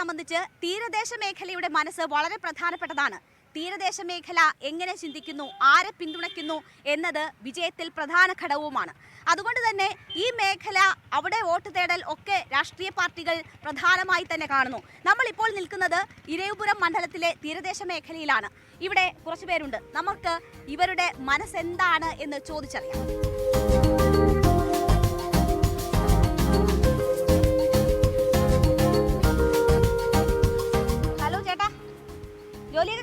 സംബന്ധിച്ച് തീരദേശ മേഖലയുടെ മനസ്സ് വളരെ പ്രധാനപ്പെട്ടതാണ്. തീരദേശ മേഖല എങ്ങനെ ചിന്തിക്കുന്നു ആരെ പിന്തുണയ്ക്കുന്നു എന്നത് വിജയത്തിൽ പ്രധാന ഘടകവുമാണ്. അതുകൊണ്ട് തന്നെ ഈ മേഖല അവിടെ വോട്ട് തേടൽ ഒക്കെ രാഷ്ട്രീയ പാർട്ടികൾ പ്രധാനമായി തന്നെ കാണുന്നു. നമ്മൾ ഇപ്പോൾ നിൽക്കുന്നത് ഇരയപുരം മണ്ഡലത്തിലെ തീരദേശ മേഖലയിലാണ്. ഇവിടെ കുറച്ചു പേരുണ്ട്. നമുക്ക് ഇവരുടെ മനസ്സെന്താണ് എന്ന് ചോദിച്ചറിയാം.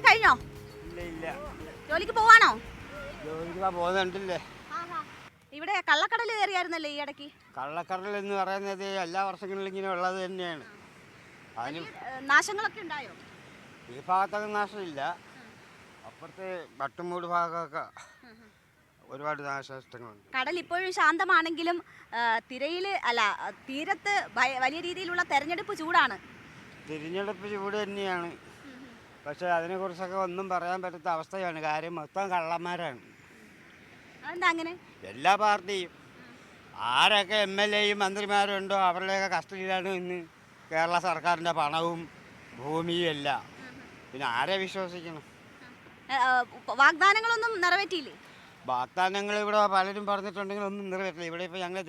കഴിഞ്ഞോ? ജോലിക്ക് പോവാണോ? ഇവിടെ കള്ളക്കടൽ കയറിയായിരുന്നല്ലേ ഈ ഇടയ്ക്ക്? കള്ളക്കടൽ എന്ന് പറയുന്നത് എല്ലാ വർഷങ്ങളിലും ഇങ്ങനെ ഉള്ളത് തന്നെയാണ്. അതിന് നാശങ്ങളൊക്കെ ഉണ്ടായോ? ഈ ഭാഗത്തൊക്കെ നാശമില്ല. അപ്പുറത്തെ വട്ടുമൂട് ഭാഗമൊക്കെ ഒരുപാട് നാശനഷ്ടങ്ങളുണ്ട്. കടൽ ഇപ്പോഴും ശാന്തമാണെങ്കിലും തിരയിൽ അല്ല തീരത്ത് വലിയ രീതിയിലുള്ള തെരഞ്ഞെടുപ്പ് ചൂടാണ്. തിരഞ്ഞെടുപ്പ് ചൂട് തന്നെയാണ്. പക്ഷേ അതിനെക്കുറിച്ചൊക്കെ ഒന്നും പറയാൻ പറ്റാത്ത അവസ്ഥയാണ്. കാര്യം മൊത്തം കള്ളന്മാരാണ്. അതെന്താ അങ്ങനെ? എല്ലാ പാർട്ടിയും. ആരൊക്കെ എം എൽ എയും മന്ത്രിമാരുണ്ടോ അവരുടെയൊക്കെ കസ്റ്റഡിയിലാണ് ഇന്ന് കേരള സർക്കാരിന്റെ പണവും ഭൂമിയും എല്ലാം. പിന്നെ ആരെ വിശ്വസിക്കണം? വാഗ്ദാനങ്ങളൊന്നും നിറവേറ്റിയില്ലേ? വാഗ്ദാനങ്ങൾ ഇവിടെ പലരും പറഞ്ഞിട്ടുണ്ടെങ്കിൽ ഒന്നും നിറവേറ്റില്ല. ഇവിടെ ഇപ്പോൾ ഞങ്ങൾ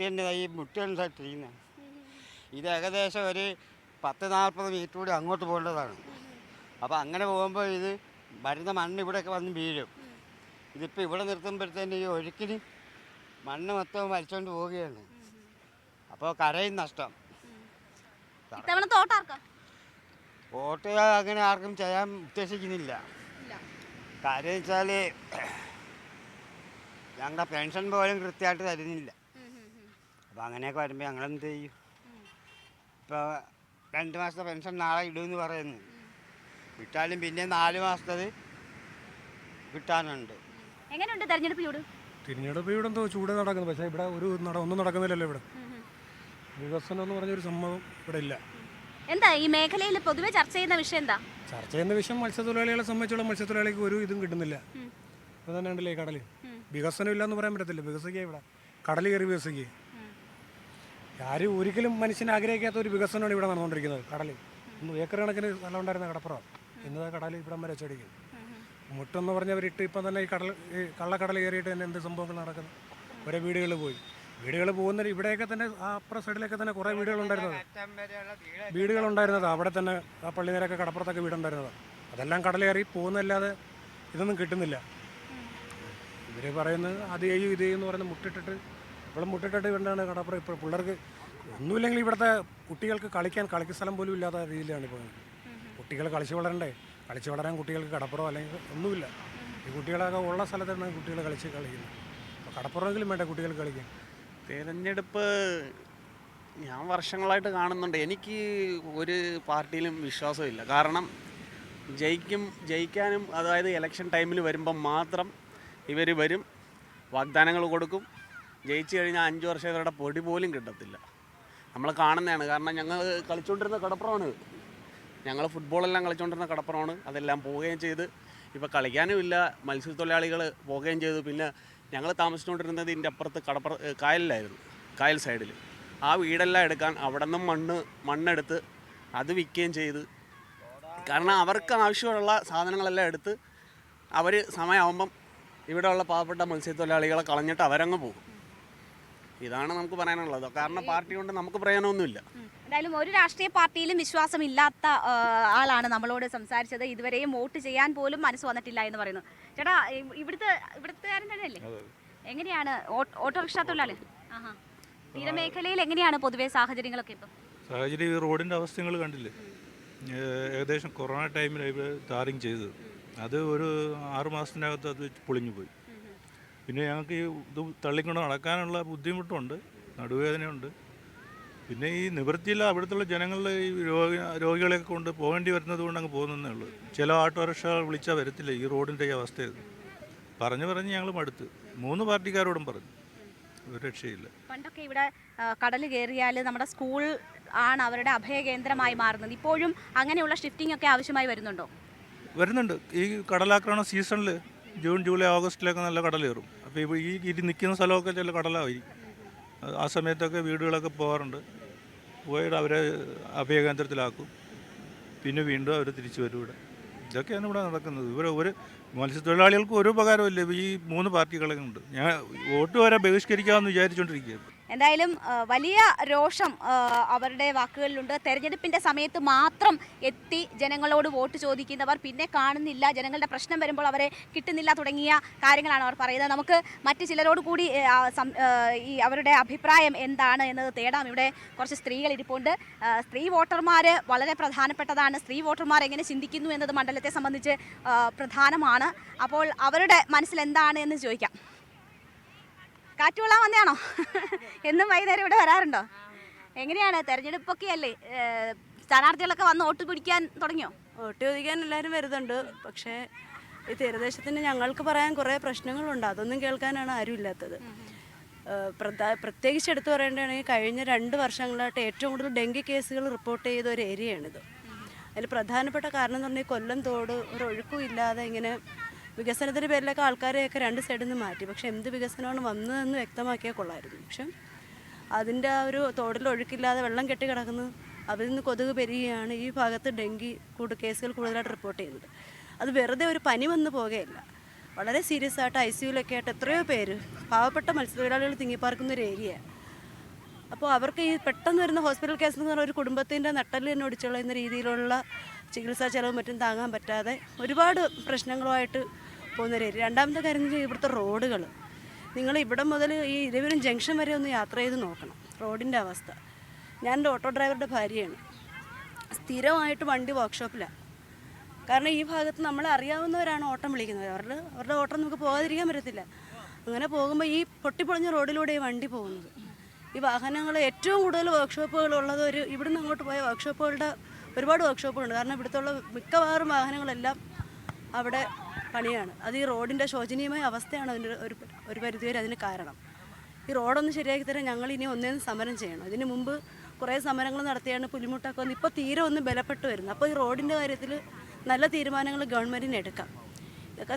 തന്നെ ഈ മുറ്റനുസരിച്ചിരിക്കുന്നത് ഇത് ഏകദേശം ഒരു പത്ത് നാൽപ്പത് മീറ്റർ കൂടി അങ്ങോട്ട് പോകേണ്ടതാണ്. അപ്പോൾ അങ്ങനെ പോകുമ്പോൾ ഇത് വരുന്ന മണ്ണ് ഇവിടെയൊക്കെ വന്ന് വീഴും. ഇതിപ്പോൾ ഇവിടെ നിർത്തുമ്പോഴത്തേന് ഈ ഒഴുക്കിന് മണ്ണ് മൊത്തം വലിച്ചോണ്ട് പോവുകയാണ്. അപ്പോൾ കരയും നഷ്ടം. ഇത്തവണ തോട്ടാർക്കാ വോട്ട് അങ്ങനെ ആർക്കും ചെയ്യാൻ ഉദ്ദേശിക്കുന്നില്ല. കാര്യം വെച്ചാൽ ഞങ്ങളുടെ പെൻഷൻ പോലും കൃത്യമായിട്ട് തരുന്നില്ല. അപ്പോൾ അങ്ങനെയൊക്കെ വരുമ്പോൾ ഞങ്ങളെന്ത് ചെയ്യും? ഇപ്പോൾ രണ്ട് മാസത്തെ പെൻഷൻ നാളെ ഇടുമെന്ന് പറയുന്നു. വിട്ടാലും പിന്നെ നാല് മാസത്തത് കിട്ടാനുണ്ട്. എങ്ങനെയുണ്ട് തെരഞ്ഞെടുപ്പ് ചൂട്? തിരഞ്ഞെടുപ്പ് ഇവിടെ എന്തോ ചൂട് നടക്കുന്നു. പക്ഷേ ഇവിടെ ഒരു നട ഒന്നും നടക്കുന്നില്ലല്ലോ ഇവിടെ. വികസനം എന്ന് പറഞ്ഞൊരു സംഭവം ഇവിടെ ഇല്ല. എന്താ ഈ മേഖലയിൽ പൊതുവെ ചർച്ച ചെയ്യുന്ന വിഷയം എന്താ? ചർച്ച ചെയ്യുന്ന വിഷയം മത്സ്യത്തൊഴിലാളികളെ സംബന്ധിച്ചുള്ള മത്സ്യത്തൊഴിലാളിക്ക് ഒരു ഇതും കിട്ടുന്നില്ല. ഇപ്പോൾ തന്നെ ഉണ്ടല്ലേ കടൽ വികസനം ഇല്ല എന്ന് പറയാൻ പറ്റത്തില്ല. വികസിക്കുക ഇവിടെ. കടൽ കയറി വികസിക്കുക. ആരും ഒരിക്കലും മനുഷ്യൻ ആഗ്രഹിക്കാത്ത ഒരു വികസനമാണ് ഇവിടെ നടന്നുകൊണ്ടിരിക്കുന്നത്. കടലിൽ ഒന്ന് ഏക്കർ കണക്കിന് സ്ഥലം ഉണ്ടായിരുന്ന കടപ്പുറം. ഇന്നത് കടൽ ഇവിടം വരെ വെച്ചടിക്കും മുട്ടെന്ന് പറഞ്ഞവരിട്ട് ഇപ്പം തന്നെ ഈ കടൽ ഈ കള്ളക്കടൽ കയറിയിട്ട് തന്നെ എന്ത് സംഭവങ്ങൾ നടക്കുന്നു? ഒരു വീടുകൾ പോയി. വീടുകൾ പോകുന്ന ഇവിടെയൊക്കെ തന്നെ ആ അപ്പുറ സൈഡിലൊക്കെ തന്നെ കുറേ വീടുകളുണ്ടായിരുന്നത് വീടുകളുണ്ടായിരുന്നത് അവിടെ തന്നെ ആ പള്ളിനേരൊക്കെ കടപ്പുറത്തൊക്കെ വീടുണ്ടായിരുന്നത്. അതെല്ലാം കടൽ കയറി പോകുന്നല്ലാതെ ഇതൊന്നും കിട്ടുന്നില്ല. ഇവർ പറയുന്നത് അത് ചെയ്യും ഇത് ചെയ്യുമെന്ന് പറയുന്നത് മുട്ടിട്ടിട്ട് ഇപ്പോഴും മുട്ടിട്ടിട്ട് വേണ്ടാണ് കടപ്പുറം. ഇപ്പോൾ പിള്ളേർക്ക് ഒന്നുമില്ലെങ്കിൽ ഇവിടുത്തെ കുട്ടികൾക്ക് കളിക്കാൻ കളിക്ക് സ്ഥലം പോലും ഇല്ലാത്ത രീതിയിലാണ് ഇപ്പോൾ കുട്ടികൾ കളിച്ച് വളരണ്ടേ? കളിച്ച് വളരാൻ കുട്ടികൾക്ക് കടപ്പുറം അല്ലെങ്കിൽ ഒന്നുമില്ല. ഈ കുട്ടികളൊക്കെ ഉള്ള സ്ഥലത്താണ് കുട്ടികൾ കളിച്ച് കളിക്കുന്നത്. അപ്പോൾ കടപ്പുറമെങ്കിലും വേണ്ട കുട്ടികൾ കളിക്കാൻ? തിരഞ്ഞെടുപ്പ് ഞാൻ വർഷങ്ങളായിട്ട് കാണുന്നുണ്ട്. എനിക്ക് ഒരു പാർട്ടിയിലും വിശ്വാസമില്ല. കാരണം ജയിക്കും ജയിക്കാനും അതായത് ഇലക്ഷൻ ടൈമിൽ വരുമ്പം മാത്രം ഇവർ വരും വാഗ്ദാനങ്ങൾ കൊടുക്കും. ജയിച്ചു കഴിഞ്ഞാൽ അഞ്ച് വർഷം ഇവരുടെ പൊടി പോലും കിട്ടത്തില്ല. നമ്മൾ കാണുന്നതാണ്. കാരണം ഞങ്ങൾ കളിച്ചുകൊണ്ടിരുന്ന കടപ്പുറമാണ്. ഞങ്ങൾ ഫുട്ബോളെല്ലാം കളിച്ചുകൊണ്ടിരുന്ന കടപ്പുറമാണ്. അതെല്ലാം പോവുകയും ചെയ്ത്. ഇപ്പോൾ കളിക്കാനുമില്ല. മത്സ്യത്തൊഴിലാളികൾ പോവുകയും ചെയ്തു. പിന്നെ ഞങ്ങൾ താമസിച്ചുകൊണ്ടിരുന്നത് ഇതിന്റെ അപ്പുറത്ത് കടപ്പുറ കായലിലായിരുന്നു. കായൽ സൈഡിൽ ആ വീടെല്ലാം എടുക്കാൻ അവിടെ നിന്നും മണ്ണ് മണ്ണെടുത്ത് അത് വിൽക്കുകയും ചെയ്ത്. കാരണം അവർക്ക് ആവശ്യമുള്ള സാധനങ്ങളെല്ലാം എടുത്ത് അവർ സമയമാകുമ്പം ഇവിടെയുള്ള പാവപ്പെട്ട മത്സ്യത്തൊഴിലാളികളെ കളഞ്ഞിട്ട് അവരങ്ങ് പോകും. ഇതാണ് നമുക്ക് പറയാനുള്ളത്. കാരണം പാർട്ടി കൊണ്ട് നമുക്ക് പ്രയോജനമൊന്നുമില്ല. എന്തായാലും ഒരു രാഷ്ട്രീയ പാർട്ടിയിലും വിശ്വാസമില്ലാത്ത ഇല്ലാത്ത ആളാണ് നമ്മളോട് സംസാരിച്ചത്. ഇതുവരെയും വോട്ട് ചെയ്യാൻ പോലും മനസ്സ് വന്നിട്ടില്ല എന്ന് പറയുന്നു. ചേട്ടാ ഇവിടുത്തെ ഇവിടുത്തുകാരൻ തന്നെയല്ലേ? എങ്ങനെയാണ് ഓട്ടോറിക്ഷ തൊഴിലാളി? ആഹാ. തീരമേഖലയിൽ എങ്ങനെയാണ് പൊതുവെ സാഹചര്യങ്ങളൊക്കെ ഇപ്പം? സാഹചര്യം റോഡിന്റെ റോഡിന്റെ അവസ്ഥ കണ്ടില്ലേ? ഏകദേശം കൊറോണ ടൈമിൽ ടാറിങ് ചെയ്തത്. അത് ഒരു ആറുമാസത്തിനകത്ത് അത് പൊളിഞ്ഞു പോയി പിന്നെ ഞങ്ങൾക്ക് ഈ ഇത് തള്ളിക്കൊണ്ട് നടക്കാനുള്ള ബുദ്ധിമുട്ടുണ്ട് നടുവേദനയുണ്ട്. പിന്നെ ഈ നിവൃത്തിയില്ല അവിടുത്തെ ജനങ്ങളുടെ ഈ രോഗി രോഗികളെയൊക്കെ കൊണ്ട് പോകേണ്ടി വരുന്നത് കൊണ്ട് അങ്ങ് പോകുന്നതേ ഉള്ളൂ. ചില ഓട്ടോറിക്ഷകൾ വിളിച്ചാൽ വരത്തില്ല ഈ റോഡിന്റെ ഈ അവസ്ഥ പറഞ്ഞു പറഞ്ഞ് ഞങ്ങൾ മടുത്ത്. മൂന്ന് പാർട്ടിക്കാരോടും പറഞ്ഞു. ഒരു രക്ഷയില്ല. പണ്ടൊക്കെ ഇവിടെ കടൽ കയറിയാൽ നമ്മുടെ സ്കൂൾ ആണ് അവരുടെ അഭയകേന്ദ്രമായി മാറുന്നത്. ഇപ്പോഴും അങ്ങനെയുള്ള ഷിഫ്റ്റിംഗ് ഒക്കെ ആവശ്യമായി വരുന്നുണ്ടോ? വരുന്നുണ്ട്. ഈ കടലാക്രമണ സീസണിൽ ജൂൺ ജൂലൈ ഓഗസ്റ്റിലൊക്കെ നല്ല കടൽ കയറും. അപ്പോൾ ഇപ്പോൾ ഈ ഇരി നിൽക്കുന്ന സ്ഥലമൊക്കെ ചില കടലായിരിക്കും. ആ സമയത്തൊക്കെ വീടുകളൊക്കെ പോകാറുണ്ട്. പോയിട്ട് അവരെ അഭയകേന്ദ്രത്തിലാക്കും. പിന്നെ വീണ്ടും അവർ തിരിച്ചു വരും ഇവിടെ. ഇതൊക്കെയാണ് ഇവിടെ നടക്കുന്നത്. ഇവർ ഒരു മത്സ്യത്തൊഴിലാളികൾക്ക് ഒരു ഉപകാരമില്ല ഈ മൂന്ന് പാർട്ടികളൊക്കെ ഉണ്ട്. ഞാൻ വോട്ട് വരെ ബഹിഷ്കരിക്കാമെന്ന് വിചാരിച്ചുകൊണ്ടിരിക്കുകയാണ് എന്തായാലും വലിയ രോഷം അവരുടെ വാക്കുകളിലുണ്ട്. തെരഞ്ഞെടുപ്പിന്റെ സമയത്ത് മാത്രം എത്തി ജനങ്ങളോട് വോട്ട് ചോദിക്കുന്നവർ പിന്നെ കാണുന്നില്ല. ജനങ്ങളുടെ പ്രശ്നം വരുമ്പോൾ അവരെ കിട്ടുന്നില്ല തുടങ്ങിയ കാര്യങ്ങളാണ് അവർ പറയുന്നത്. നമുക്ക് മറ്റ് ചിലരോട് കൂടി ഈ അവരുടെ അഭിപ്രായം എന്താണ് എന്നത് തേടാം. ഇവിടെ കുറച്ച് സ്ത്രീകൾ ഇരിപ്പുണ്ട്. സ്ത്രീ വോട്ടർമാർ വളരെ പ്രധാനപ്പെട്ടതാണ്. സ്ത്രീ വോട്ടർമാർ എങ്ങനെ ചിന്തിക്കുന്നു എന്നത് മണ്ഡലത്തെ സംബന്ധിച്ച് പ്രധാനമാണ്. അപ്പോൾ അവരുടെ മനസ്സിൽ എന്താണ് എന്ന് ചോദിക്കാം. കാറ്റുകൊള്ളാൻ വന്നതാണോ? എന്നും വൈകുന്നേരം ഇവിടെ വരാറുണ്ടോ? എങ്ങനെയാണ് തെരഞ്ഞെടുപ്പൊക്കെ അല്ലേ സ്ഥാനാർത്ഥികളൊക്കെ വന്ന് വോട്ട് പിടിക്കാൻ തുടങ്ങിയോ? വോട്ട് ചോദിക്കാൻ എല്ലാവരും വരുന്നുണ്ട്. പക്ഷേ ഈ തീരദേശത്തിന് ഞങ്ങൾക്ക് പറയാൻ കുറേ പ്രശ്നങ്ങളുണ്ട്. അതൊന്നും കേൾക്കാനാണ് ആരും ഇല്ലാത്തത്. പ്രത്യേകിച്ച് എടുത്തു പറയേണ്ടതാണെങ്കിൽ കഴിഞ്ഞ രണ്ട് വർഷങ്ങളായിട്ട് ഏറ്റവും കൂടുതൽ ഡെങ്കി കേസുകൾ റിപ്പോർട്ട് ചെയ്ത ഒരു ഏരിയയാണിത്. അതിൽ പ്രധാനപ്പെട്ട കാരണം എന്ന് പറഞ്ഞാൽ കൊല്ലം തോട് ഒരു ഒഴുക്കും ഇല്ലാതെ ഇങ്ങനെ വികസനത്തിന്റെ പേരിലൊക്കെ ആൾക്കാരെയൊക്കെ രണ്ട് സൈഡിൽ നിന്ന് മാറ്റി. പക്ഷെ എന്ത് വികസനമാണ് വന്നതെന്ന് വ്യക്തമാക്കിയാൽ കൊള്ളായിരുന്നു. പക്ഷെ അതിന്റെ ആ ഒരു തോടിൽ ഒഴുക്കില്ലാതെ വെള്ളം കെട്ടി കിടക്കുന്നു. അതിൽ നിന്ന് കൊതുക് പെരുകയാണ് ഈ ഭാഗത്ത് ഡെങ്കി കൂടു കേസുകൾ കൂടുതലായിട്ട് റിപ്പോർട്ട് ചെയ്യുന്നത്. അത് വെറുതെ ഒരു പനി വന്ന് പോകുകയല്ല വളരെ സീരിയസ് ആയിട്ട് ഐ സിയുലൊക്കെ ആയിട്ട് എത്രയോ പേര് പാവപ്പെട്ട മത്സ്യത്തൊഴിലാളികൾ തിങ്ങിപ്പാർക്കുന്ന ഒരു ഏരിയ അപ്പോൾ അവർക്ക് ഈ പെട്ടെന്ന് വരുന്ന ഹോസ്പിറ്റൽ കേസ് എന്ന് പറഞ്ഞാൽ ഒരു കുടുംബത്തിന്റെ നട്ടൽ തന്നെ ഒടിച്ചുകളയുന്ന രീതിയിലുള്ള ചികിത്സാ ചെലവും മറ്റും താങ്ങാൻ പറ്റാതെ ഒരുപാട് പ്രശ്നങ്ങളുമായിട്ട് പോകുന്ന രീതി. രണ്ടാമത്തെ കാര്യം ഇവിടുത്തെ റോഡുകൾ. നിങ്ങൾ ഇവിടെ മുതൽ ഈ ഇരവിലും ജംഗ്ഷൻ വരെ ഒന്ന് യാത്ര ചെയ്ത് നോക്കണം. റോഡിന്റെ അവസ്ഥ. ഞാൻ എന്റെ ഓട്ടോ ഡ്രൈവറുടെ ഭാര്യയാണ്. സ്ഥിരമായിട്ട് വണ്ടി വർക്ക്ഷോപ്പിലാണ്. കാരണം ഈ ഭാഗത്ത് നമ്മൾ അറിയാവുന്നവരാണ് ഓട്ടം വിളിക്കുന്നത്. അവരുടെ അവരുടെ ഓട്ടം നമുക്ക് പോകാതിരിക്കാൻ പറ്റത്തില്ല. അങ്ങനെ പോകുമ്പോൾ ഈ പൊട്ടിപ്പൊളിഞ്ഞ റോഡിലൂടെ ഈ വണ്ടി പോകുന്നത്. ഈ വാഹനങ്ങൾ ഏറ്റവും കൂടുതൽ വർക്ക്ഷോപ്പുകൾ ഉള്ളത് ഒരു ഇവിടുന്ന് അങ്ങോട്ട് പോയ വർക്ക്ഷോപ്പുകളുടെ ഒരുപാട് വർക്ക്ഷോപ്പുകളുണ്ട് കാരണം ഇവിടുത്തുള്ള മിക്കവാറും വാഹനങ്ങളെല്ലാം അവിടെ പണിയാണ്. അത് ഈ റോഡിന്റെ ശോചനീയമായ അവസ്ഥയാണ് അതിന്റെ ഒരു ഒരു പരിധിവരെ അതിന് കാരണം. ഈ റോഡൊന്ന് ശരിയാക്കി തരാൻ ഞങ്ങൾ ഇനി ഒന്നേന്ന് സമരം ചെയ്യണം. ഇതിന് മുമ്പ് കുറേ സമരങ്ങൾ നടത്തിയാണ് പുലിമുട്ടൊക്കെ വന്ന്. ഇപ്പോൾ തീരെ ഒന്ന് ബലപ്പെട്ട് വരുന്നത് അപ്പോൾ ഈ റോഡിന്റെ കാര്യത്തിൽ നല്ല തീരുമാനങ്ങൾ ഗവൺമെന്റിന് എടുക്കാം. ഇതൊക്കെ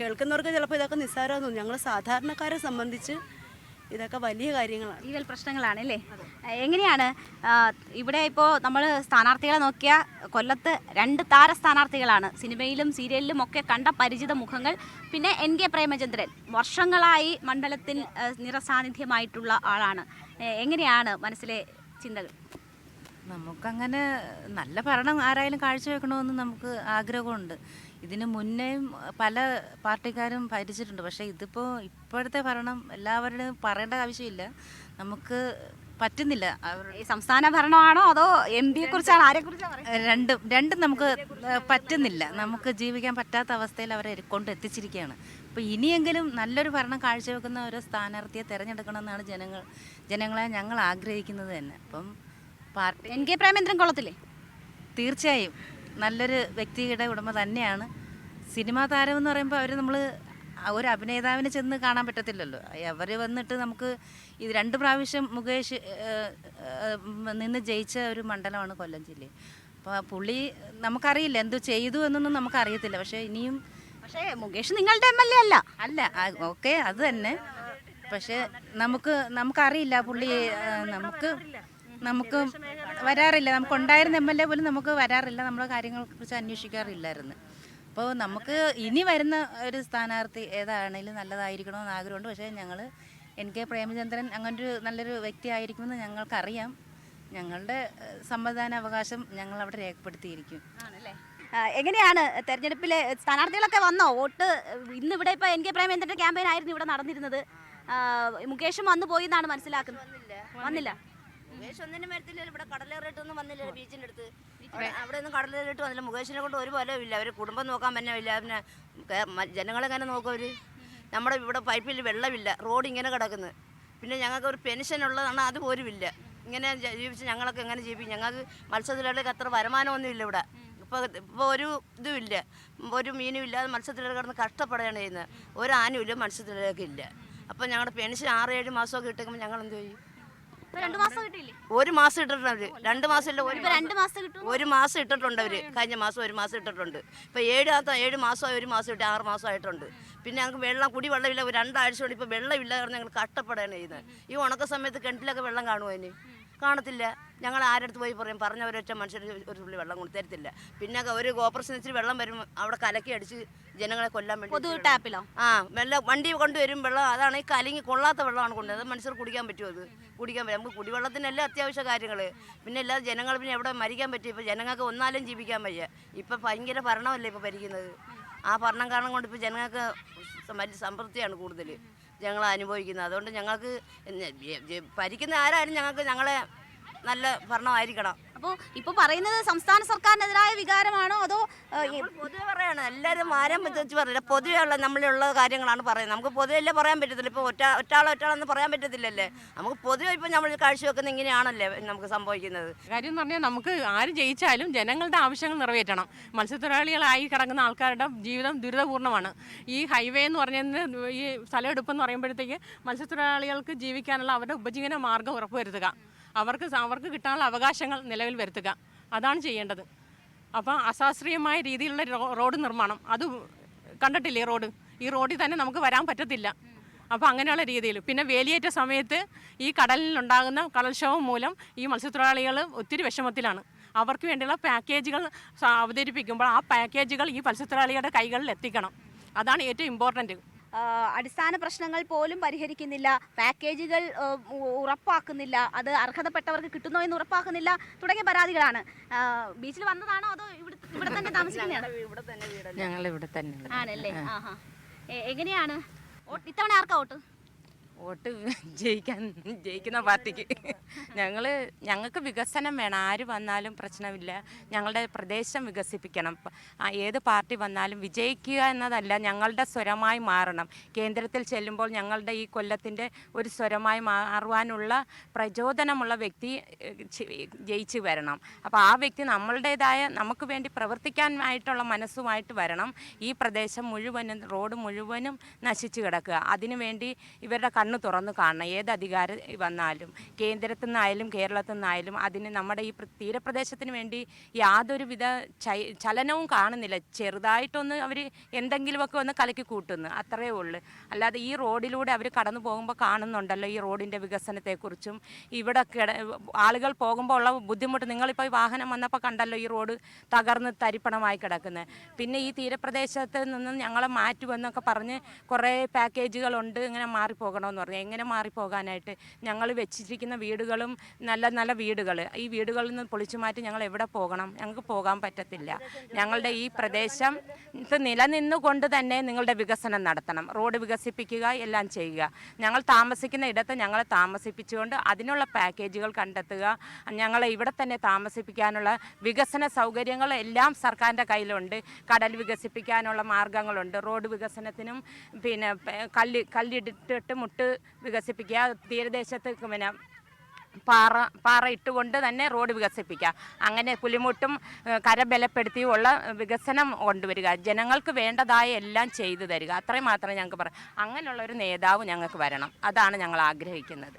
കേൾക്കുന്നവർക്ക് ചിലപ്പോൾ ഇതൊക്കെ നിസ്സാരമാണെന്ന് ഞങ്ങൾ സാധാരണക്കാരെ സംബന്ധിച്ച് ഇതൊക്കെ വലിയ കാര്യങ്ങളാണ്. ജീവൽ പ്രശ്നങ്ങളാണ് അല്ലേ? എങ്ങനെയാണ് ഇവിടെ ഇപ്പോൾ നമ്മൾ സ്ഥാനാർത്ഥികളെ നോക്കിയാൽ കൊല്ലത്ത് രണ്ട് താര സ്ഥാനാർത്ഥികളാണ്. സിനിമയിലും സീരിയലിലും ഒക്കെ കണ്ട പരിചിത മുഖങ്ങൾ. പിന്നെ എൻ കെ പ്രേമചന്ദ്രൻ വർഷങ്ങളായി മണ്ഡലത്തിൽ നിറസാന്നിധ്യമായിട്ടുള്ള ആളാണ്. എങ്ങനെയാണ് മനസ്സിലെ ചിന്തകൾ? നമുക്കങ്ങനെ നല്ല ഭരണം ആരായാലും കാഴ്ചവെക്കണമെന്ന് നമുക്ക് ആഗ്രഹമുണ്ട്. ഇതിന് മുന്നേയും പല പാർട്ടിക്കാരും ഭരിച്ചിട്ടുണ്ട്. പക്ഷേ ഇതിപ്പോൾ ഇപ്പോഴത്തെ ഭരണം എല്ലാവരുടെയും പറയേണ്ട ആവശ്യമില്ല. നമുക്ക് പറ്റുന്നില്ല. ഈ സംസ്ഥാന ഭരണമാണോ അതോ എം പിയെ കുറിച്ചാണ്? ആരെ കുറിച്ചാണ് രണ്ടും രണ്ടും നമുക്ക് പറ്റുന്നില്ല. നമുക്ക് ജീവിക്കാൻ പറ്റാത്ത അവസ്ഥയിൽ അവരെ കൊണ്ട് എത്തിച്ചിരിക്കുകയാണ്. അപ്പോൾ ഇനിയെങ്കിലും നല്ലൊരു ഭരണം കാഴ്ചവെക്കുന്ന ഒരു സ്ഥാനാർത്ഥിയെ തിരഞ്ഞെടുക്കണമെന്നാണ് ജനങ്ങൾ ജനങ്ങളെ ഞങ്ങൾ ആഗ്രഹിക്കുന്നത് തന്നെ. അപ്പം പാർട്ടി എൻ കെ പ്രേമേന്ദ്രൻ കൊള്ളത്തില്ലേ? തീർച്ചയായും. നല്ലൊരു വ്യക്തിയുടെ ഉടമ തന്നെയാണ്. സിനിമാ താരം എന്ന് പറയുമ്പോൾ അവർ നമ്മൾ ഒരു അഭിനേതാവിനെ ചെന്ന് കാണാൻ പറ്റത്തില്ലല്ലോ. അവർ വന്നിട്ട് നമുക്ക് ഇത് രണ്ട് പ്രാവശ്യം മുകേഷ് നിന്ന് ജയിച്ച ഒരു മണ്ഡലമാണ് കൊല്ലം ജില്ലയിൽ അപ്പോൾ പുള്ളി നമുക്കറിയില്ല എന്തു ചെയ്തു എന്നൊന്നും നമുക്കറിയത്തില്ല. പക്ഷേ ഇനിയും പക്ഷേ മുകേഷ് നിങ്ങളുടെ എം എൽ എ അല്ല. അല്ല ഓക്കെ അത് തന്നെ. പക്ഷേ നമുക്ക് നമുക്കറിയില്ല പുള്ളി നമുക്ക് നമുക്ക് വരാറില്ല. നമുക്ക് ഉണ്ടായിരുന്ന എം എൽ എ പോലും നമുക്ക് വരാറില്ല. നമ്മുടെ കാര്യങ്ങളെ കുറിച്ച് അന്വേഷിക്കാറില്ലായിരുന്നു. അപ്പോൾ നമുക്ക് ഇനി വരുന്ന ഒരു സ്ഥാനാർത്ഥി ഏതാണെങ്കിലും നല്ലതായിരിക്കണമെന്ന് ആഗ്രഹമുണ്ട്. പക്ഷേ ഞങ്ങൾ എൻ കെ പ്രേമചന്ദ്രൻ അങ്ങനൊരു നല്ലൊരു വ്യക്തി ആയിരിക്കുമെന്ന് ഞങ്ങൾക്കറിയാം. ഞങ്ങളുടെ സമ്മതിദാന അവകാശം ഞങ്ങൾ അവിടെ രേഖപ്പെടുത്തിയിരിക്കും എങ്ങനെയാണ് തെരഞ്ഞെടുപ്പിലെ സ്ഥാനാർത്ഥികളൊക്കെ വന്നോ? വോട്ട് ഇന്ന് ഇവിടെ ഇപ്പോൾ എൻ കെ പ്രേമചന്ദ്രന്റെ ക്യാമ്പയിൻ ആയിരുന്നു ഇവിടെ നടന്നിരുന്നത്. മുകേഷും വന്നു പോയി എന്നാണ് മനസ്സിലാക്കുന്നത്. വന്നില്ല. മുകേഷ് ഒന്നിനും വരത്തില്ല ഇവിടെ കടലേറിട്ടൊന്നും വന്നില്ല ബീച്ചിന്റെ അടുത്ത്. അവിടെ- ഒന്നും കടലേറിട്ട് വന്നില്ല. മുകേഷിനെ കൊണ്ട് ഒരു ഫലവും ഇല്ല. അവർ കുടുംബം നോക്കാൻ പറ്റില്ല പിന്നെ ജനങ്ങളെങ്ങനെ നോക്കും അവർ? നമ്മുടെ ഇവിടെ പൈപ്പിൽ വെള്ളമില്ല. റോഡ് ഇങ്ങനെ കിടക്കുന്നത് പിന്നെ ഞങ്ങൾക്ക് ഒരു പെൻഷൻ ഉള്ളതാണ് അത് പോലും ഇല്ല. ഇങ്ങനെ ജീവിച്ച് ഞങ്ങളൊക്കെ എങ്ങനെ ജീവിക്കും? ഞങ്ങൾക്ക് മത്സ്യത്തൊഴിലാളികൾക്ക് അത്ര വരുമാനമൊന്നും ഇല്ല ഇവിടെ. ഇപ്പോൾ ഇപ്പോൾ ഒരു ഇതും ഇല്ല. ഒരു മീനും ഇല്ലാതെ മത്സ്യത്തൊഴിലാളി കിടന്ന് കഷ്ടപ്പെടുകയാണ് ചെയ്യുന്നത്. ഒരു ആനുമില്ല മത്സ്യത്തൊഴിലാളികൾക്ക് ഇല്ല. അപ്പോൾ ഞങ്ങളുടെ പെൻഷൻ ആറ് ഏഴ് മാസമൊക്കെ കിട്ടുമ്പോൾ ഞങ്ങൾ എന്ത് ചെയ്യും? ഒരു മാസം ഇട്ടിട്ടുണ്ട് അവർ. രണ്ട് മാസം ഇല്ല ഒരു രണ്ട് മാസം ഒരു മാസം ഇട്ടിട്ടുണ്ട് അവർ. കഴിഞ്ഞ മാസം ഒരു മാസം ഇട്ടിട്ടുണ്ട്. ഇപ്പൊ ഏഴ് മാസം ഏഴ് മാസമായി ഒരു മാസം ഇട്ട് ആറ് മാസം ആയിട്ടുണ്ട്. പിന്നെ ഞങ്ങൾക്ക് വെള്ളം കുടിവെള്ളമില്ല രണ്ടാഴ്ച കൊണ്ട് ഇപ്പൊ വെള്ളമില്ല കാരണം ഞങ്ങൾ കഷ്ടപ്പെടുകയാണ് ചെയ്യുന്നത്. ഈ ഉണക്ക സമയത്ത് കിണറ്റിലൊക്കെ വെള്ളം കാണുമോ അതിന്? കാണത്തില്ല. ഞങ്ങൾ ആരെടുത്ത് പോയി പറയും പറഞ്ഞ ഒരൊറ്റ മനുഷ്യർ ഒരു തുള്ളി വെള്ളം കൊണ്ട് തരത്തില്ല. പിന്നെ ഒരു കോപ്പറേഷൻ വെച്ചിട്ട് വെള്ളം വരുമ്പോൾ അവിടെ കലക്കി അടിച്ച് ജനങ്ങളെ കൊല്ലാൻ വേണ്ടി പൊതു ടാപ്പിലോ? ആ വെള്ളം വണ്ടി കൊണ്ടുവരും വെള്ളം അതാണ് ഈ കലങ്ങി കൊള്ളാത്ത വെള്ളമാണ് കൊണ്ടുവരുന്നത്. മനുഷ്യർ കുടിക്കാൻ പറ്റുമോ അത് കുടിക്കാൻ പറ്റും നമുക്ക് കുടിവെള്ളത്തിനെല്ലാം അത്യാവശ്യ കാര്യങ്ങൾ പിന്നെ എല്ലാ ജനങ്ങൾ പിന്നെ എവിടെ മരിക്കാൻ പറ്റും ഇപ്പോൾ ജനങ്ങൾക്ക് ഒന്നാലും ജീവിക്കാൻ വയ്യ. ഇപ്പം ഭയങ്കര ഭരണമല്ലേ ഇപ്പോൾ ഭരിക്കുന്നത്? ആ ഭരണം കാരണം കൊണ്ട് ഇപ്പോൾ ജനങ്ങൾക്ക് സമൃദ്ധിയാണ് കൂടുതൽ ഞങ്ങൾ അനുഭവിക്കുന്നത് അതുകൊണ്ട് ഞങ്ങൾക്ക് ഭരിക്കുന്ന ആരായാലും ഞങ്ങൾക്ക് ഞങ്ങളെ നല്ല ഭരണമായിരിക്കണം. അപ്പോൾ ഇപ്പോൾ പറയുന്നത് സംസ്ഥാന സർക്കാരിനെതിരായ വികാരമാണോ അതോ പൊതുവെ പറയാണ് എല്ലാവരും മാരം വെച്ച് പറയില്ല പൊതുവെ ഉള്ള നമ്മളുള്ള കാര്യങ്ങളാണ് പറയുന്നത്. നമുക്ക് പൊതുവെല്ലാം പറയാൻ പറ്റത്തില്ല. ഇപ്പോൾ ഒറ്റ ഒറ്റാളോ ഒറ്റാളെന്ന് പറയാൻ പറ്റത്തില്ലല്ലേ? നമുക്ക് പൊതുവെ ഇപ്പോൾ നമ്മൾ കാഴ്ച വെക്കുന്ന ഇങ്ങനെയാണല്ലേ നമുക്ക് സംഭവിക്കുന്നത്. കാര്യം എന്ന് പറഞ്ഞാൽ നമുക്ക് ആര് ജയിച്ചാലും ജനങ്ങളുടെ ആവശ്യങ്ങൾ നിറവേറ്റണം. മത്സ്യത്തൊഴിലാളികളായി കിടക്കുന്ന ആൾക്കാരുടെ ജീവിതം ദുരിതപൂർണമാണ് ഈ ഹൈവേ എന്ന് പറഞ്ഞതിന് ഈ സ്ഥലമെടുപ്പ് എന്ന് പറയുമ്പോഴത്തേക്ക് മത്സ്യത്തൊഴിലാളികൾക്ക് ജീവിക്കാനുള്ള അവരുടെ ഉപജീവന മാർഗം ഉറപ്പുവരുത്തുക. അവർക്ക് അവർക്ക് കിട്ടാനുള്ള അവകാശങ്ങൾ നിലവിൽ വരുത്തുക. അതാണ് ചെയ്യേണ്ടത്. അപ്പോൾ അശാസ്ത്രീയമായ രീതിയിലുള്ള റോഡ് നിർമ്മാണം. അത് കണ്ടിട്ടില്ലേ റോഡ്? ഈ റോഡിൽ തന്നെ നമുക്ക് വരാൻ പറ്റത്തില്ല. അപ്പോൾ അങ്ങനെയുള്ള രീതിയിൽ. പിന്നെ വേലിയേറ്റ സമയത്ത് ഈ കടലിലുണ്ടാകുന്ന കടൽക്ഷോഭം മൂലം ഈ മത്സ്യത്തൊഴിലാളികൾ ഒത്തിരി വിഷമത്തിലാണ്. അവർക്ക് വേണ്ടിയുള്ള പാക്കേജുകൾ അവതരിപ്പിക്കുമ്പോൾ ആ പാക്കേജുകൾ ഈ മത്സ്യത്തൊഴിലാളികളുടെ കൈകളിൽ എത്തിക്കണം. അതാണ് ഏറ്റവും ഇമ്പോർട്ടന്റ് അടിസ്ഥാന പ്രശ്നങ്ങൾ പോലും പരിഹരിക്കുന്നില്ല. പാക്കേജുകൾ ഉറപ്പാക്കുന്നില്ല. അത് അർഹതപ്പെട്ടവർക്ക് കിട്ടുന്നോ എന്ന് ഉറപ്പാക്കുന്നില്ല. തുടങ്ങിയ പരാതികളാണ്. ബീച്ചിൽ വന്നതാണോ അതോ ഇവിടെ ഇവിടെ തന്നെ താമസിക്കുന്നതാണ് ഇവിടെ തന്നെ വീട് ഞങ്ങൾ ഇവിടെ തന്നെ ആണല്ലേ എങ്ങനെയാണ്? ഇത്തവണ ആർക്കാ വോട്ട്? വോട്ട് ജയിക്കാൻ ജയിക്കുന്ന പാർട്ടിക്ക്. ഞങ്ങൾ ഞങ്ങൾക്ക് വികസനം വേണം. ആര് വന്നാലും പ്രശ്നമില്ല. ഞങ്ങളുടെ പ്രദേശം വികസിപ്പിക്കണം. ഏത് പാർട്ടി വന്നാലും വിജയിക്കുക എന്നതല്ല ഞങ്ങളുടെ സ്വരമായി മാറണം. കേന്ദ്രത്തിൽ ചെല്ലുമ്പോൾ ഞങ്ങളുടെ ഈ കൊല്ലത്തിന്റെ ഒരു സ്വരമായി മാറുവാനുള്ള പ്രചോദനമുള്ള വ്യക്തി ജയിച്ചു വരണം. അപ്പോൾ ആ വ്യക്തി നമ്മളുടേതായ നമുക്ക് വേണ്ടി പ്രവർത്തിക്കാനായിട്ടുള്ള മനസ്സുമായിട്ട് വരണം. ഈ പ്രദേശം മുഴുവനും റോഡ് മുഴുവനും നശിച്ചു കിടക്കുക. അതിനുവേണ്ടി ഇവരുടെ കണ്ണ് തുറന്ന് കാണണം. ഏത് അധികാരം വന്നാലും കേന്ദ്രത്തിൽ നിന്നായാലും കേരളത്തിൽ നിന്നായാലും അതിന് നമ്മുടെ ഈ തീരപ്രദേശത്തിന് വേണ്ടി യാതൊരുവിധ വിധ ചലനവും കാണുന്നില്ല. ചെറുതായിട്ടൊന്ന് അവർ എന്തെങ്കിലുമൊക്കെ ഒന്ന് കലക്കി കൂട്ടുന്നു. അത്രയേ ഉള്ളൂ. അല്ലാതെ ഈ റോഡിലൂടെ അവർ കടന്നു പോകുമ്പോൾ കാണുന്നുണ്ടല്ലോ ഈ റോഡിന്റെ വികസനത്തെക്കുറിച്ചും. ഇവിടെ കിട ആളുകൾ പോകുമ്പോൾ ഉള്ള ബുദ്ധിമുട്ട്. നിങ്ങളിപ്പോൾ ഈ വാഹനം വന്നപ്പോൾ കണ്ടല്ലോ ഈ റോഡ് തകർന്ന് തരിപ്പണമായി കിടക്കുന്നത് പിന്നെ ഈ തീരപ്രദേശത്ത് നിന്നും ഞങ്ങളെ മാറ്റുമെന്നൊക്കെ പറഞ്ഞ് കുറേ പാക്കേജുകളുണ്ട്. ഇങ്ങനെ മാറിപ്പോകണമെന്ന് പറഞ്ഞു. എങ്ങനെ മാറിപ്പോകാനായിട്ട് ഞങ്ങൾ വെച്ചിരിക്കുന്ന വീടുകളും നല്ല നല്ല വീടുകൾ. ഈ വീടുകളിൽ നിന്ന് പൊളിച്ചു മാറ്റി ഞങ്ങൾ എവിടെ പോകണം? ഞങ്ങൾക്ക് പോകാൻ പറ്റത്തില്ല. ഞങ്ങളുടെ ഈ പ്രദേശം നിലനിന്നുകൊണ്ട് തന്നെ നിങ്ങളുടെ വികസനം നടത്തണം. റോഡ് വികസിപ്പിക്കുക എല്ലാം ചെയ്യുക. ഞങ്ങൾ താമസിക്കുന്ന ഇടത്ത് ഞങ്ങളെ താമസിപ്പിച്ചുകൊണ്ട് അതിനുള്ള പാക്കേജുകൾ കണ്ടെത്തുക. ഞങ്ങളെ ഇവിടെ തന്നെ താമസിപ്പിക്കാനുള്ള വികസന സൗകര്യങ്ങൾ എല്ലാം സർക്കാരിന്റെ കയ്യിലുണ്ട്. കടൽ വികസിപ്പിക്കാനുള്ള മാർഗങ്ങളുണ്ട്. റോഡ് വികസനത്തിനും പിന്നെ കല്ല് കല്ലിട്ടിട്ട് മുട്ട് വികസിപ്പിക്കുക തീരദേശത്ത് പിന്നെ പാറ പാറ ഇട്ടുകൊണ്ട് തന്നെ റോഡ് വികസിപ്പിക്കുക. അങ്ങനെ പുലിമുട്ടും കരബലപ്പെടുത്തിയുമുള്ള കര വികസനം കൊണ്ടുവരിക. ജനങ്ങൾക്ക് വേണ്ടതായ എല്ലാം ചെയ്തു തരിക. അത്രയും മാത്രമേ ഞങ്ങൾക്ക് പറയാം അങ്ങനെയുള്ള ഒരു നേതാവ് ഞങ്ങൾക്ക് വരണം. അതാണ് ഞങ്ങൾ ആഗ്രഹിക്കുന്നത്.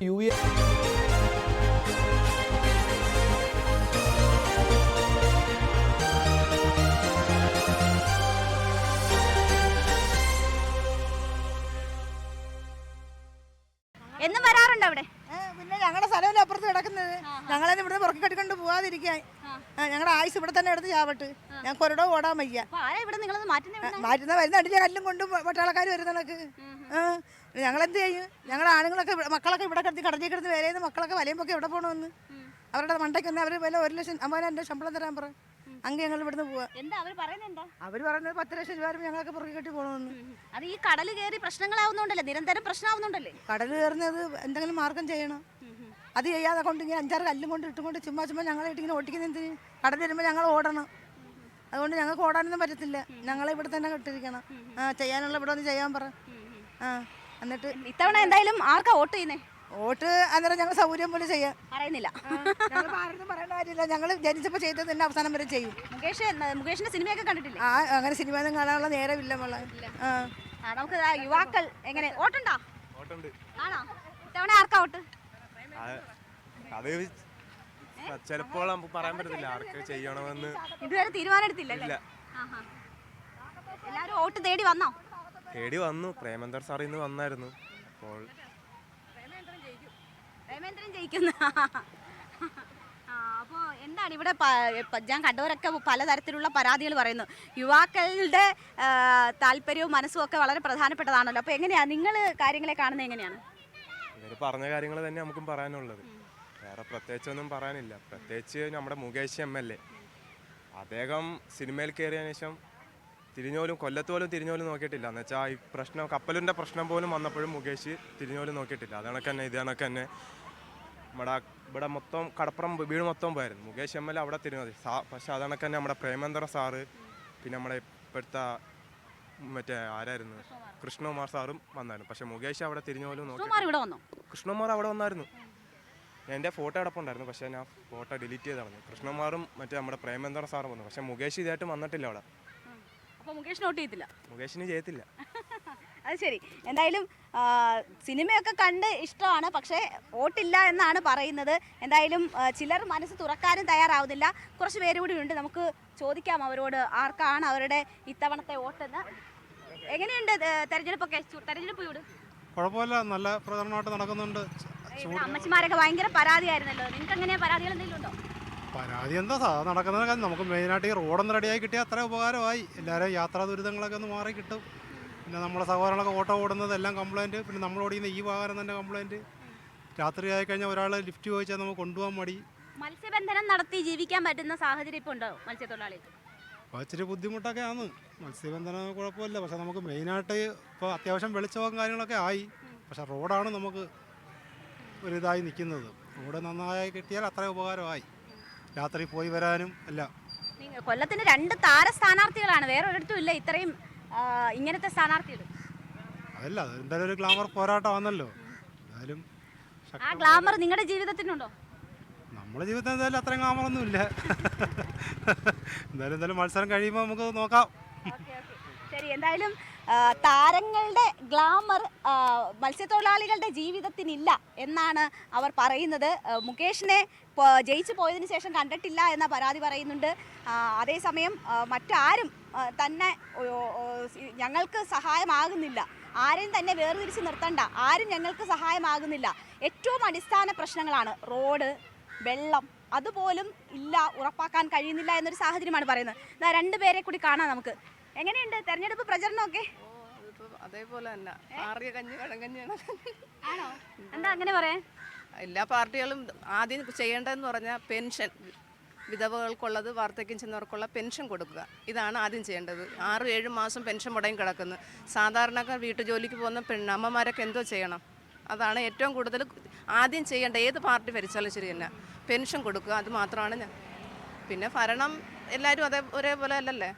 യു എ എന്നും വരാറുണ്ട് അവിടെ? പിന്നെ ഞങ്ങളുടെ സ്ഥലമല്ലേ അപ്പുറത്ത് കിടക്കുന്നത്. ഞങ്ങളെ ഇവിടെ പുറക്കി കെട്ടിക്കൊണ്ട് പോവാതിരിക്കാൻ. ഞങ്ങളുടെ ആയുസ് ഇവിടെ തന്നെ എടുത്ത് ചാവട്ട്. ഞങ്ങൾക്ക് ഒരിടം ഓടാൻ വയ്യ. ഇവിടെ ആ, മാറ്റുന്ന വരുന്ന അടിച്ച കല്ലും കൊണ്ട് പട്ടാളക്കാർ വരുന്ന കണക്ക്. ഞങ്ങളെന്ത് ചെയ്യും? ഞങ്ങളുടെ ആണുങ്ങളൊക്കെ മക്കളൊക്കെ ഇവിടെ കിടത്തി കടഞ്ഞി കിടന്ന് വേല മക്കളൊക്കെ വലയുമ്പോൾ എവിടെ പോകണമെന്ന് അവരുടെ മണ്ടയ്ക്ക് വന്ന് അവർ വില ഒരു ലക്ഷം അമ്പതിനായിരം രൂപ ശമ്പളം തരാൻ പറ. അങ്ങ് ഞങ്ങൾ ഇവിടുന്ന് പോവാ. അവർ പറയുന്നത് പത്ത് ലക്ഷം രൂപ ഞങ്ങളൊക്കെ ഞങ്ങൾക്ക് പുറകെ കെട്ടി പോകണമെന്ന് അത് ഈ കടൽ കയറി പ്രശ്നങ്ങളാവുന്നുണ്ടല്ലേ നിരന്തരം പ്രശ്നമാവുന്നുണ്ടല്ലേ കടൽ കയറുന്നത് എന്തെങ്കിലും മാർഗം ചെയ്യണം. അത് ചെയ്യാതെ കൊണ്ട് ഇങ്ങനെ അഞ്ചാറ് കല്ലും കൊണ്ട് ഇട്ടുകൊണ്ട് ചുമ്മാ ചുമ്മാ ഞങ്ങളെ ഇട്ടിങ്ങനെ ഓട്ടിക്കുന്ന എന്തിന്? കടൽ വരുമ്പോൾ ഞങ്ങൾ ഓടണം. അതുകൊണ്ട് ഞങ്ങൾക്ക് ഓടാനൊന്നും പറ്റത്തില്ല. ഞങ്ങളെ ഇവിടെ തന്നെ കെട്ടിരിക്കണം. ആ ചെയ്യാനുള്ള ഇവിടെ ഒന്ന് ചെയ്യാൻ പറ. ആ എന്നിട്ട് ഇത്തവണ എന്തായാലും ആർക്കാ വോട്ട് ചെയ്യുന്നേ? വോട്ട് അന്നേരം ഞങ്ങൾ സൗകര്യം പോലെ ചെയ്യാം. പറയുന്നില്ല. ഞങ്ങൾ ആരും പറയേണ്ട കാര്യമില്ല. ഞങ്ങൾ ജനിച്ചപ്പോൾ ചെയ്തത് തന്നെ അവസാനം വരെ ചെയ്യും. മുകേഷ് എന്ന- മുകേഷിന്റെ സിനിമയൊക്കെ കണ്ടിട്ടില്ല? ആ അങ്ങനെ സിനിമ ഒന്നും കാണാനുള്ള നേരമില്ല മോളെ. ആ. നമുക്ക് യുവാക്കൾ എങ്ങനെ വോട്ടുണ്ടോ? ആണോ? ഇത്തവണ ആർക്കാ വോട്ട്? അത് ചിലപ്പോൾ നമുക്ക് പറയാൻ പറ്റത്തില്ല ആർക്ക് ചെയ്യണമെന്ന്. ഇതുവരെ തീരുമാനം എടുത്തില്ല എല്ലാരും എല്ലാവരും വോട്ട് തേടി വന്നോ? തേടി വന്നു. പ്രേമേന്ദ്രൻ സാർ ഇന്ന് വന്നായിരുന്നു. അപ്പോൾ പ്രേമേന്ദ്രൻ ജയിക്കുന്ന അപ്പോൾ എന്താണ് ഇവിടെ ഞാൻ കണ്ടവരൊക്കെ പലതരത്തിലുള്ള പരാതികൾ പറയുന്നു. യുവാക്കളുടെ താല്പര്യവും മനസ്സും ഒക്കെ വളരെ പ്രധാനപ്പെട്ടതാണല്ലോ. അപ്പോൾ എങ്ങനെയാണ് നിങ്ങൾ കാര്യങ്ങളെ കാണുന്നത് എങ്ങനെയാണ്? ഇവർ പറഞ്ഞ കാര്യങ്ങൾ തന്നെ നമുക്കും പറയാനുള്ളത്. വേറെ പ്രത്യേകിച്ചൊന്നും പറയാനില്ല. പ്രത്യേകിച്ച് നമ്മുടെ മുകേഷ് എം എൽ എ. അദ്ദേഹം സിനിമയിൽ കയറിയതിനു ശേഷം തിരിഞ്ഞോലും കൊല്ലത്ത് പോലും തിരിഞ്ഞോലും നോക്കിയിട്ടില്ല. എന്ന് വെച്ചാൽ ഈ പ്രശ്നം കപ്പലിന്റെ പ്രശ്നം പോലും വന്നപ്പോഴും മുകേഷ് തിരിഞ്ഞോലും നോക്കിയിട്ടില്ല. അതണക്ക് തന്നെ ഇതണക്ക് തന്നെ. നമ്മുടെ ഇവിടെ മൊത്തം കടപ്പുറം വീട് മൊത്തം പോയായിരുന്നു. മുകേഷ് എം എൽ എ അവിടെ തിരിഞ്ഞത്. സാ പക്ഷേ അതണക്ക് തന്നെ നമ്മുടെ പ്രേമേന്ദ്ര സാറ് പിന്നെ നമ്മുടെ ഇപ്പോഴത്തെ മറ്റേ ആരായിരുന്നു? കൃഷ്ണകുമാർ സാറും വന്നായിരുന്നു. പക്ഷേ മുകേഷ് അവിടെ തിരിഞ്ഞോലും നോക്കി കൃഷ്ണകുമാർ അവിടെ വന്നായിരുന്നു. എന്റെ ഫോട്ടോ കിടപ്പുണ്ടായിരുന്നു പക്ഷേ ഞാൻ ഫോട്ടോ ഡിലീറ്റ് ചെയ്ത് കളഞ്ഞു കൃഷ്ണകുമാറും മറ്റേ നമ്മുടെ പ്രേമേന്ദ്ര സാറും വന്നു. പക്ഷേ മുകേഷ് ഇതായിട്ട് വന്നിട്ടില്ല അവിടെ. അപ്പൊ മുകേഷ് നോട്ട് ചെയ്യത്തില്ല. മുകേഷിന് ചെയ്യത്തില്ല. അത് ശരി. എന്തായാലും സിനിമയൊക്കെ കണ്ട് ഇഷ്ടമാണ്. പക്ഷേ വോട്ടില്ല എന്നാണ് പറയുന്നത്. എന്തായാലും ചിലർ മനസ്സ് തുറക്കാനും തയ്യാറാവുന്നില്ല. കുറച്ച് പേര് കൂടി ഉണ്ട്. നമുക്ക് ചോദിക്കാം അവരോട് ആർക്കാണ് അവരുടെ ഇത്തവണത്തെ വോട്ടെന്ന്. എങ്ങനെയുണ്ട് തെരഞ്ഞെടുപ്പൊക്കെ? തെരഞ്ഞെടുപ്പ് ചൂട്? കുഴപ്പമില്ല. നല്ല പ്രചരണമായിട്ട് നടക്കുന്നുണ്ട്. ഇവിടെ അമ്മച്ചിമാരൊക്കെ ഭയങ്കര പരാതിയായിരുന്നല്ലോ. നിങ്ങൾക്ക് എങ്ങനെയാ പരാതികൾ എന്തെങ്കിലും ഉണ്ടോ? പരാതി എന്താ സാധാ നടക്കുന്ന കാര്യം നമുക്ക് മെയിനായിട്ട് ഈ റോഡൊന്ന് റെഡിയായി കിട്ടിയാൽ അത്ര ഉപകാരമായി. എല്ലാവരും യാത്രാ ദുരിതങ്ങളൊക്കെ ഒന്ന് മാറി കിട്ടും. പിന്നെ നമ്മുടെ സഹോദരങ്ങളൊക്കെ ഓട്ടോ ഓടുന്നത് എല്ലാം കംപ്ലൈന്റ് പിന്നെ നമ്മൾ ഓടിക്കുന്ന ഈ വാഹനം തന്നെ കംപ്ലൈന്റ് രാത്രി ആയി കഴിഞ്ഞാൽ ഒരാൾ ലിഫ്റ്റ് ചോദിച്ചാൽ നമുക്ക് കൊണ്ടുപോകാൻ മടി. മത്സ്യബന്ധനം നടത്തി ജീവിക്കാൻ പറ്റുന്ന സാഹചര്യം ഇപ്പോൾ ഉണ്ടോ മത്സ്യത്തൊഴിലാളി അപ്പോൾ ഇച്ചിരി ബുദ്ധിമുട്ടൊക്കെയാണ് മത്സ്യബന്ധനം കുഴപ്പമില്ല. പക്ഷെ നമുക്ക് മെയിനായിട്ട് ഇപ്പോൾ അത്യാവശ്യം വെളിച്ചവും കാര്യങ്ങളൊക്കെ ആയി. പക്ഷേ റോഡാണ് നമുക്ക് ഒരിതായി നിൽക്കുന്നത്. റോഡ് നന്നായി കിട്ടിയാൽ അത്ര ഉപകാരമായി. രാത്രി പോയി വരാനും അല്ല. കൊല്ലത്തിന് രണ്ട് താര സ്ഥാനാർത്ഥികളാണ്. വേറെ ഒരിടത്തും ഇല്ല. ഇത്രയും ആ, ഇങ്ങനത്തെ സ്ഥാനാർത്ഥികൾ. അതല്ല അത് എന്തായാലും ഒരു ഗ്ലാമർ പോരാട്ടമാണല്ലോ. എന്തായാലും ആ ഗ്ലാമർ നിങ്ങളുടെ ജീവിതത്തിനുണ്ടോ? നമ്മുടെ ജീവിതത്തിൽ എന്തായാലും അത്രയും ഗ്ലാമറൊന്നും ഇല്ല. എന്തായാലും എന്തായാലും മത്സരം കഴിയുമ്പോൾ നമുക്ക് നോക്കാം. ശരി എന്തായാലും ആ, താരങ്ങളുടെ ഗ്ലാമർ മത്സ്യത്തൊഴിലാളികളുടെ ജീവിതത്തിനില്ല എന്നാണ് അവർ പറയുന്നത്. മുകേഷിനെ ജയിച്ചു പോയതിനു ശേഷം കണ്ടിട്ടില്ല എന്ന പരാതി പറയുന്നുണ്ട്. അതേസമയം മറ്റാരും തന്നെ ഞങ്ങൾക്ക് സഹായമാകുന്നില്ല. ആരെയും തന്നെ വേർതിരിച്ച് നിർത്തണ്ട. ആരും ഞങ്ങൾക്ക് സഹായമാകുന്നില്ല. ഏറ്റവും അടിസ്ഥാന പ്രശ്നങ്ങളാണ് റോഡ് വെള്ളം. അതുപോലും ഇല്ല ഉറപ്പാക്കാൻ കഴിയുന്നില്ല എന്നൊരു സാഹചര്യമാണ് പറയുന്നത്. രണ്ടുപേരെ കൂടി കാണാം നമുക്ക്. എങ്ങനെയുണ്ട് തെരഞ്ഞെടുപ്പ് പ്രചരണമൊക്കെ? അതേപോലെ തന്നെ. ആറിയ കഞ്ഞി കഴങ്കഞ്ഞിയാണ് ആണോ. എന്താ അങ്ങനെ പറയാൻ എല്ലാ പാർട്ടികളും ആദ്യം ചെയ്യേണ്ടതെന്ന് പറഞ്ഞാൽ പെൻഷൻ. വിധവകൾക്കുള്ളത് വാർദ്ധക്യം ചെന്നവർക്കുള്ള പെൻഷൻ കൊടുക്കുക. ഇതാണ് ആദ്യം ചെയ്യേണ്ടത്. ആറ് ഏഴ് മാസം പെൻഷൻ മുടങ്ങി കിടക്കുന്നു. സാധാരണക്കാർ വീട്ടുജോലിക്ക് പോകുന്ന പെണ്ണമ്മമാരൊക്കെ എന്തോ ചെയ്യണം. അതാണ് ഏറ്റവും കൂടുതൽ ആദ്യം ചെയ്യേണ്ട ഏത് പാർട്ടി ഭരിച്ചാലും ശരി തന്നെ. പെൻഷൻ കൊടുക്കുക അത് മാത്രമാണ് ഞാൻ. പിന്നെ ഭരണം എല്ലാവരും അതേ ഒരേപോലെ അല്ലല്ലേ?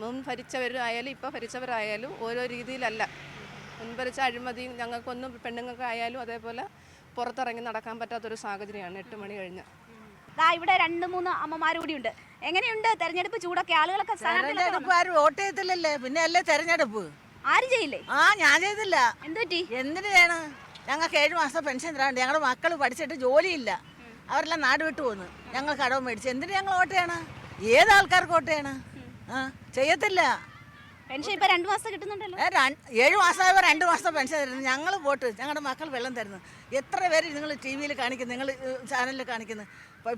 മുൻ ഭരിച്ചവരായാലും ഇപ്പോൾ ഭരിച്ചവരായാലും ഓരോ രീതിയിലല്ല. മുൻ ഭരിച്ച അഴിമതിയും ഞങ്ങൾക്കൊന്നും പെണ്ണുങ്ങൾക്കായാലും അതേപോലെ പുറത്തിറങ്ങി നടക്കാൻ പറ്റാത്തൊരു സാഹചര്യമാണ്. എട്ട് മണി കഴിഞ്ഞ്. ദാ ഇവിടെ രണ്ട് മൂന്ന് അമ്മമാർ കൂടി ഉണ്ട്. എങ്ങനെയുണ്ട് തെരഞ്ഞെടുപ്പ് ചൂടൊക്കെ? ആളുകളൊക്കെ തെരഞ്ഞെടുപ്പ് ആരും വോട്ട് ചെയ്തില്ലല്ലേ. പിന്നെ അല്ലേ തെരഞ്ഞെടുപ്പ്? ആരും ചെയ്യില്ലേ? ആ ഞാൻ ചെയ്തില്ല. എന്തുപറ്റി എന്തിനു വേണം ഞങ്ങൾക്ക് ഏഴ് മാസം പെൻഷൻ തരാണ്ട് ഞങ്ങളുടെ മക്കൾ പഠിച്ചിട്ട് ജോലിയില്ല. അവരെല്ലാം നാട് വിട്ടു പോന്ന്. ഞങ്ങൾ കടവ് മേടിച്ചു. എന്തിനു ഞങ്ങൾ വോട്ട് ചെയ്യണം? ഏത് ആൾക്കാർക്ക് വോട്ട് ചെയ്യണം? ആ ചെയ്യത്തില്ല. പെൻഷൻ ഇപ്പൊ രണ്ടു മാസം കിട്ടുന്നുണ്ടല്ലോ. ഏ, ഏഴ് മാസമായപ്പോ രണ്ട് മാസം പെൻഷൻ തരുന്നു. ഞങ്ങൾ വോട്ട് ഞങ്ങളുടെ മക്കൾ വെള്ളം തരുന്നു. എത്ര പേര് നിങ്ങൾ ടി വിയിൽ കാണിക്കുന്നു നിങ്ങൾ ചാനലിൽ കാണിക്കുന്നു?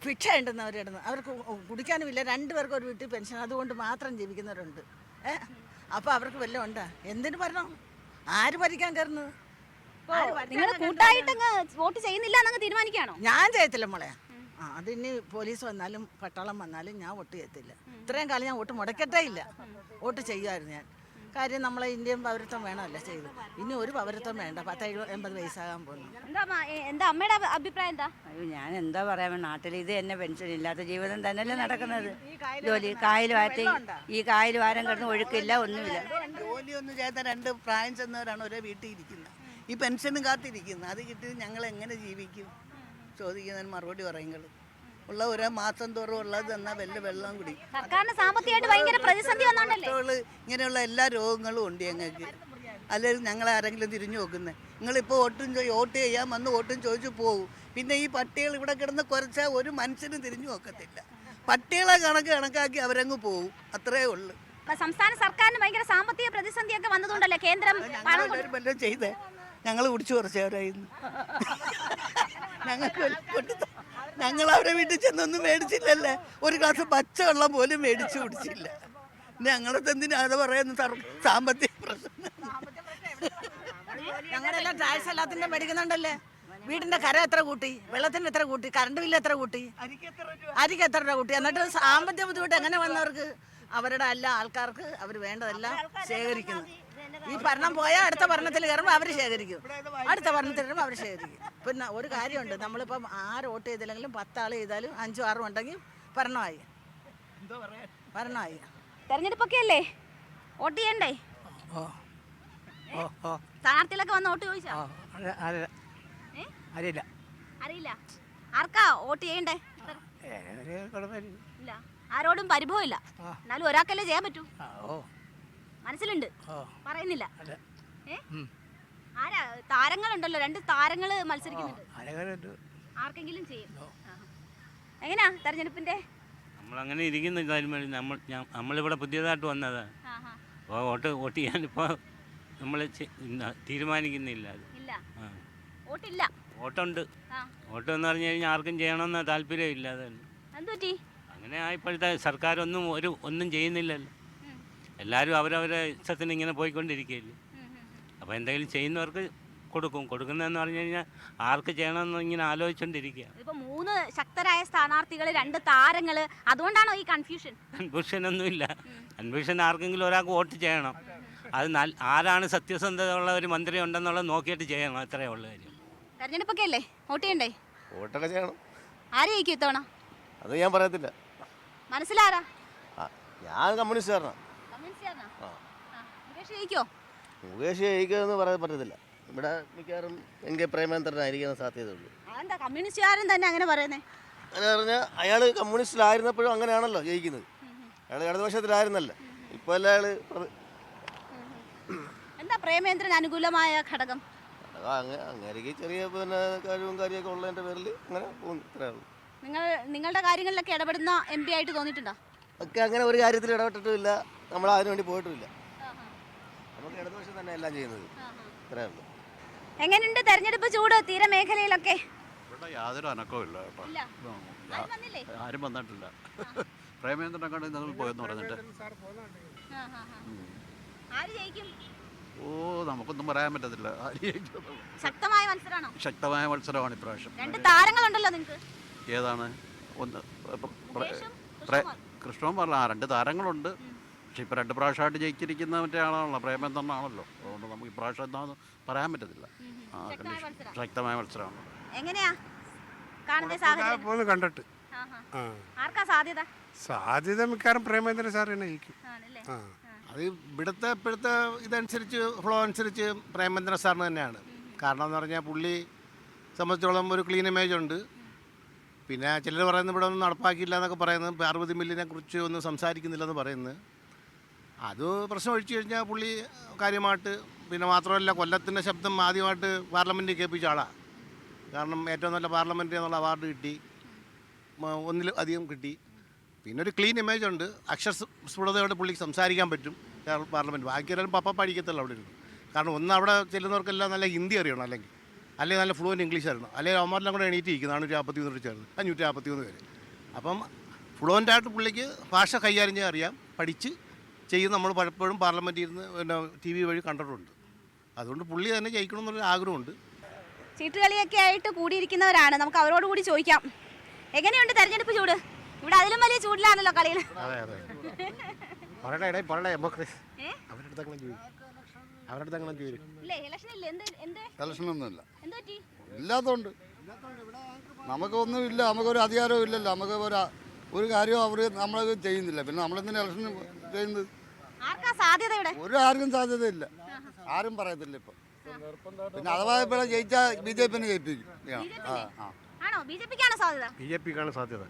ഭിക്ഷ ഉണ്ടെന്ന് അവരിടുന്നു അവർക്ക് കുടിക്കാനും കുടിക്കാനുമില്ല. രണ്ട് പേർക്ക് ഒരു വീട്ടിൽ പെൻഷൻ. അതുകൊണ്ട് മാത്രം ജീവിക്കുന്നവരുണ്ട്. ഏ അപ്പോൾ അവർക്ക് വല്ലതും ഉണ്ടാ? എന്തിനു ഭരണം ആര് ഭരിക്കാൻ കയറുന്നത്? നിങ്ങൾ വോട്ട് ചെയ്യുന്നില്ല എന്നങ്ങ് ഞാൻ ചെയ്യത്തില്ല മോളെ. ആ അതിന് പോലീസ് വന്നാലും പട്ടാളം വന്നാലും ഞാൻ വോട്ട് ചെയ്യത്തില്ല. ഇത്രയും കാലം ഞാൻ വോട്ട് മുടക്കട്ടേ ഇല്ല. വോട്ട് ചെയ്യുമായിരുന്നു ഞാൻ. കാര്യം നമ്മളെ ഇന്ത്യൻ പൗരത്വം വേണമല്ലോ ചെയ്ത്. ഇനി ഒരു പൗരത്വം വേണ്ട. പത്ത് എഴുപത് എൺപത് വയസ്സാകാൻ പോകുന്നു. എന്താ എന്താ അമ്മയുടെ അഭിപ്രായം എന്താ? അയ്യോ ഞാൻ എന്താ പറയാ നാട്ടിൽ ഇത് എന്നെ പെൻഷൻ ഇല്ലാത്ത ജീവിതം തന്നെയല്ലേ നടക്കുന്നത്. ജോലി കായൽ വാറ്റി ഈ കായൽ വാരം കിടന്ന് ഒഴുക്കില്ല ഒന്നുമില്ല. ജോലി ഒന്നും ചെയ്ത രണ്ട് പ്രായം ചെന്നവരാണ് ഒരേ വീട്ടിൽ ഇരിക്കുന്നത്. ഈ പെൻഷനും കാത്തിരിക്കുന്നത് അത് കിട്ടി ഞങ്ങൾ എങ്ങനെ ജീവിക്കും? ചോദിക്കുന്നതിന് മറുപടി പറയുങ്ങൾ ഉള്ള ഒരേ മാസം തോറും ഉള്ളത് തന്നാൽ വല്ല വെള്ളം കുടി. സർക്കാരിന് സാമ്പത്തികമായിട്ട് ഭയങ്കര പ്രതിസന്ധി വന്നോണ്ടല്ലേ ഇങ്ങനെയുള്ള എല്ലാ രോഗങ്ങളും ഉണ്ട് ഞങ്ങൾക്ക്. അല്ലെങ്കിൽ ഞങ്ങളെ ആരെങ്കിലും തിരിഞ്ഞു നോക്കുന്നത് നിങ്ങളിപ്പോൾ വോട്ടും ചോ- വോട്ട് ചെയ്യാൻ വന്ന് വോട്ടും ചോദിച്ചു പോകും പിന്നെ ഈ പട്ടികൾ ഇവിടെ കിടന്ന് കുറച്ചാൽ ഒരു മനുഷ്യനും തിരിഞ്ഞു നോക്കത്തില്ല. പട്ടികളെ കണക്ക് കണക്കാക്കി അവരങ്ങ് പോകും അത്രേ ഉള്ളൂ. സംസ്ഥാന സർക്കാരിന് ഭയങ്കര സാമ്പത്തിക പ്രതിസന്ധിയൊക്കെ വന്നതുകൊണ്ടല്ലേ കേന്ദ്രം ഞങ്ങൾ കുടിച്ചു കുറച്ചവരായിരുന്നു ഞങ്ങൾക്ക് കൊണ്ട് ഞങ്ങൾ അവരെ വീട്ടിൽ ചെന്നൊന്നും മേടിച്ചില്ലല്ലേ? ഒരു ഗ്ലാസ് പച്ചവെള്ളം പോലും മേടിച്ചു കുടിച്ചില്ല. ഞങ്ങളത് എന്തിനാ? അത് പറയുന്ന സാമ്പത്തിക പ്രശ്നം. ഞങ്ങളെല്ലാം ടാക്സ് മേടിക്കുന്നുണ്ടല്ലേ? വീടിന്റെ കര എത്ര കൂട്ടി? വെള്ളത്തിന് എത്ര കൂട്ടി? കറണ്ട് ബില്ല് എത്ര കൂട്ടി? അരിക്ക് എത്ര രൂപ? കൂട്ടി? എന്നിട്ട് സാമ്പത്തിക ബുദ്ധിമുട്ട് എങ്ങനെ വന്നവർക്ക്? അവരുടെ എല്ലാ ആൾക്കാർക്ക് അവർ വേണ്ടതെല്ലാം ശേഖരിക്കുന്നു. ഈ ഭരണം പോയാൽ അടുത്ത ഭരണത്തിൽ കയറുമ്പോൾ അവർ ശേഖരിക്കും. അടുത്ത ഭരണത്തിൽ കയറുമ്പോൾ അവർ ശേഖരിക്കും. പിന്നെ ഒരു കാര്യമുണ്ട്. നമ്മളിപ്പം ആറ് വോട്ട് ചെയ്തില്ലെങ്കിലും പത്താൾ ചെയ്താലും അഞ്ചും ആറും ഉണ്ടെങ്കിൽ ഭരണമായി. ഭരണമായി. തെരഞ്ഞെടുപ്പൊക്കെ അല്ലേ വോട്ട് ചെയ്യണ്ടേ? സ്ഥാനാർത്ഥികളൊക്കെ വന്ന് വോട്ട് ചോദിച്ചാ? അറിയില്ല? അറിയില്ല. ആർക്കാ വോട്ട് ചെയ്യണ്ടേ? ആരോടും പരിഭവം ഇല്ല എന്നാലും ഒരാൾക്കല്ലേ ചെയ്യാൻ പറ്റൂ. മനസ്സിലുണ്ട്. പറയുന്നില്ല. ആരാ? താരങ്ങളുണ്ടല്ലോ. രണ്ട് താരങ്ങൾ മത്സരിക്കുന്നുണ്ട്. ആർക്കെങ്കിലും ചെയ്യും. എങ്ങനാ എങ്ങനെയാ തെരഞ്ഞെടുപ്പിന്റെ? നമ്മളങ്ങനെ ഇരിക്കുന്ന താല്പര്യം നമ്മൾ ഞാൻ- നമ്മളിവിടെ പുതിയതായിട്ട് വന്നത്. വോട്ട് അപ്പോൾ വോട്ട് വോട്ട് ചെയ്യാനിപ്പോൾ നമ്മൾ തീരുമാനിക്കുന്നില്ല അത്. ഇല്ല. വോട്ടില്ല. വോട്ടുണ്ട്. ആ. വോട്ട് എന്ന് പറഞ്ഞു കഴിഞ്ഞാൽ ആർക്കും ചെയ്യണമെന്ന താല്പര്യമില്ല അതന്നെ അങ്ങനെ ആ ഇപ്പോഴത്തെ സർക്കാരൊന്നും ഒരു ഒന്നും ചെയ്യുന്നില്ലല്ലോ. എല്ലാവരും അവരവരെ ഇഷ്ടത്തിന് ഇങ്ങനെ പോയിക്കൊണ്ടിരിക്കുകയില്ലേ. അപ്പോൾ എന്തെങ്കിലും ചെയ്യുന്നവർക്ക് കൊടുക്കും. കൊടുക്കുന്നതെന്ന് പറഞ്ഞു കഴിഞ്ഞാൽ ആർക്ക് ചെയ്യണമെന്ന് ഇങ്ങനെ ആലോചിച്ചുകൊണ്ടിരിക്കുക ഇപ്പൊ മൂന്ന് ശക്തരായ സ്ഥാനാർത്ഥികൾ രണ്ട് താരങ്ങൾ. അതുകൊണ്ടാണോ ഈ കൺഫ്യൂഷൻ കൺഫ്യൂഷൻ ഒന്നുമില്ല കൺഫ്യൂഷൻ ആർക്കെങ്കിലും ഒരാൾക്ക് വോട്ട് ചെയ്യണം. അത് ആരാണ് സത്യസന്ധത ഉള്ള ഒരു മന്ത്രി ഉണ്ടെന്നുള്ളത് നോക്കിയിട്ട് ചെയ്യണം. അത്രയേ ഉള്ള കാര്യം. തെരഞ്ഞെടുപ്പൊക്കെ അല്ലേ? വോട്ട് ചെയ്യണ്ടേ? വോട്ടൊക്കെ ചെയ്യണം. ആരെ ജയിക്കും ഇത്തവണ? അത് ഞാൻ പറയത്തില്ല. മനസ്സിലാരാ ഞാൻ കമ്മ്യൂണിസ്റ്റുകാരനാണ് കമ്മ്യൂണിസ്റ്റുകാരനാ? മുകേഷ് ജയിക്കോ? മുകേഷ് ജയിക്കുമെന്ന് പറയാൻ പറ്റത്തില്ല. ഇവിടെ മിക്കവാറും എൻ കെ സാധ്യത സാധ്യതയുള്ളൂ അതെന്താ കമ്മ്യൂണിസ്റ്റുകാരൻ തന്നെ അങ്ങനെ പറയുന്നേ? അങ്ങനെ പറഞ്ഞാൽ അയാൾ കമ്മ്യൂണിസ്റ്റിലായിരുന്നപ്പോഴും അങ്ങനെയാണല്ലോ ജയിക്കുന്നത്. അയാൾ ഇടതുപക്ഷത്തിലായിരുന്നല്ല. ഇപ്പോൾ അല്ല അയാൾ എന്താ പ്രേമേന്ദ്രൻ അനുകൂലമായ ഘടകം? അങ്ങേക്ക് ചെറിയ പിന്നെ കാര്യവും കാര്യമൊക്കെ ഉള്ളതിന്റെ പേരിൽ അങ്ങനെ പോകുന്നു. ഇത്രയേ ഉള്ളൂ. നിങ്ങൾ നിങ്ങളുടെ കാര്യങ്ങളിലൊക്കെ ഇടപെടുന്ന എം പി ആയിട്ട് തോന്നിയിട്ടുണ്ടോ? ഒക്കെ അങ്ങനെ ഒരു കാര്യത്തിൽ ഇടപെട്ടിട്ടുമില്ല. നമ്മൾ അതിനു വേണ്ടി പോയിട്ടില്ല. നമുക്ക് ഇടതുപക്ഷം തന്നെ എല്ലാം ചെയ്യുന്നത്. ഇത്രേ ഉള്ളൂ. എങ്ങനെയുണ്ട് തെരഞ്ഞെടുപ്പ് ചൂട് തീരമേഖലയിലൊക്കെ ഇവിടെ യാതൊരു അനക്കവും ഇല്ല കേട്ടോ. ഇല്ല. ആരും വന്നില്ലേ? ആരും വന്നിട്ടില്ല. പ്രേമേന്ദ്രനെ കണ്ട് നിങ്ങൾ പോയെന്ന് പറഞ്ഞിട്ട്. ഓ നമുക്കൊന്നും പറയാൻ പറ്റത്തില്ല. ആര് ശക്തമായ മത്സരമാണോ ശക്തമായ മത്സരമാണ് ഇപ്രാവശ്യം. രണ്ട് താരങ്ങളുണ്ടല്ലോ നിങ്ങൾക്ക് ഏതാണ്? ഒന്ന് കൃഷ്ണൻ പറഞ്ഞ പ്ര- കൃഷ്ണകുമാർ ആ രണ്ട് താരങ്ങളുണ്ട്. പക്ഷെ ഇപ്പം രണ്ട് പ്രാവശ്യമായിട്ട് ജയിച്ചിരിക്കുന്ന മറ്റേ ആളാണല്ലോ പ്രേമൻ തന്നെ ആണല്ലോ അതുകൊണ്ട് നമുക്ക് ഇപ്രാവശ്യം എന്താണെന്ന് പറയാൻ പറ്റത്തില്ല. ആ ശക്തമായ കണ്ടീഷൻ ശക്തമായ മത്സരമാണ്. എങ്ങനെയാ? കാണുന്ന സാഹചര്യം? കണ്ടിട്ട്. ആ. ആർക്കാ സാധ്യത? സാധ്യത മിക്കവാറും സാറിനെ സാർ തന്നെ ജയിക്കും ആണല്ലേ? ആ. അത് ഇവിടുത്തെ ഇപ്പോഴത്തെ ഇതനുസരിച്ച് ഫ്ലോ അനുസരിച്ച് പ്രേമേന്ദ്ര സാറിന് തന്നെയാണ്. കാരണം എന്ന് പറഞ്ഞാൽ പുള്ളി സംബന്ധിച്ചോളം ഒരു ക്ലീൻ ഇമേജ് ഉണ്ട്. പിന്നെ ചിലർ പറയുന്നത് ഇവിടെ ഒന്നും നടപ്പാക്കിയില്ല എന്നൊക്കെ പറയുന്നത് പാർവതി മില്ലിനെ കുറിച്ച് ഒന്നും സംസാരിക്കുന്നില്ലെന്ന് പറയുന്നത്. അത് പ്രശ്നം ഒഴിച്ചു കഴിഞ്ഞാൽ പുള്ളി കാര്യമായിട്ട് പിന്നെ മാത്രമല്ല കൊല്ലത്തിന്റെ ശബ്ദം ആദ്യമായിട്ട് പാർലമെന്റിൽ കേൾപ്പിച്ച ആളാണ് കാരണം ഏറ്റവും നല്ല പാർലമെന്റ് എന്നുള്ള അവാർഡ് കിട്ടി. ഒന്നിൽ അധികം കിട്ടി. പിന്നെ ഒരു ക്ലീൻ ഇമേജ് ഉണ്ട്. അക്ഷര സ്ഫുടതയോടെ പുള്ളിക്ക് സംസാരിക്കാൻ പറ്റും. പാർലമെന്റ്. ബാക്കി എല്ലാവരും പപ്പ പഠിക്കത്തുള്ളൂ അവിടെ ഇരുന്നു. കാരണം ഒന്ന് അവിടെ ചെല്ലുന്നവർക്കെല്ലാം നല്ല ഹിന്ദി അറിയണം അല്ലെങ്കിൽ. അല്ലെങ്കിൽ നല്ല ഫ്ലുവന്റ് ഇംഗ്ലീഷ് അറിയണം. അല്ലെങ്കിൽ അവന്മാരെല്ലാം കൂടെ എണീറ്റിരിക്കും. നാനൂറ്റി നാൽപ്പത്തി ഒന്ന് ചേർന്ന് അഞ്ഞൂറ്റി നാൽപ്പത്തി ഒന്ന് പേര്. അപ്പം ഫ്ലുവന്റായിട്ട് പുള്ളിക്ക് ഭാഷ കൈകാര്യം ചെയ്യാൻ അറിയാം. പഠിച്ച് ചെയ്ത് നമ്മൾ പലപ്പോഴും പാർലമെന്റിൽ ഇരുന്ന് പിന്നെ ടി വി വഴി കണ്ടിട്ടുണ്ട്. അതുകൊണ്ട് പുള്ളി തന്നെ ജയിക്കണം എന്നൊരു ആഗ്രഹമുണ്ട് ചീട്ടുകളിയൊക്കെ ആയിട്ട് കൂടിയിരിക്കുന്നവരാണ്. നമുക്ക് അവരോട് കൂടി ചോദിക്കാം. എങ്ങനെയുണ്ട് തെരഞ്ഞെടുപ്പ് ചൂട്? ഇവിടെ അതിലും വലിയ ചൂടിലാണല്ലോ കളിയിൽ അതെ അതെ. പറയണേ ഇടയിൽ പറയണേ നമുക്ക് ഏ? അവരുടെ അടുത്ത് അങ്ങനെ ചോദിക്കും. അവരുടെ അടുത്ത് അങ്ങനെ ചോദിക്കും. ഇല്ലേ ഇലക്ഷൻ ഇല്ലേ. എന്ത് എന്ത്? ഇലക്ഷനൊന്നുമില്ല. എന്ത് പറ്റി? ഇല്ലാത്തതുകൊണ്ട് നമുക്കൊന്നും ഇല്ല. നമുക്കൊരു അധികാരവും ഇല്ലല്ലോ. നമുക്ക് ഒരു ഒരു കാര്യവും അവർ നമ്മളത് ചെയ്യുന്നില്ല. പിന്നെ നമ്മളെന്തിനാ ഇലക്ഷൻ ചെയ്യുന്നത്? ആർക്കാ സാധ്യത ഇവിടെ? ഒരു ആർക്കും സാധ്യതയില്ല ആരും പറയത്തില്ല ഇപ്പൊ. പിന്നെ അഥവാ ഇവിടെ ജയിച്ചാ ബി ജെ പിന്നെ ജയിപ്പിക്കും. ആ ആ ആണോ? ബി ജെ പിക്കാണോ സാധ്യത? ബി ജെ പിക്കാണ് സാധ്യത.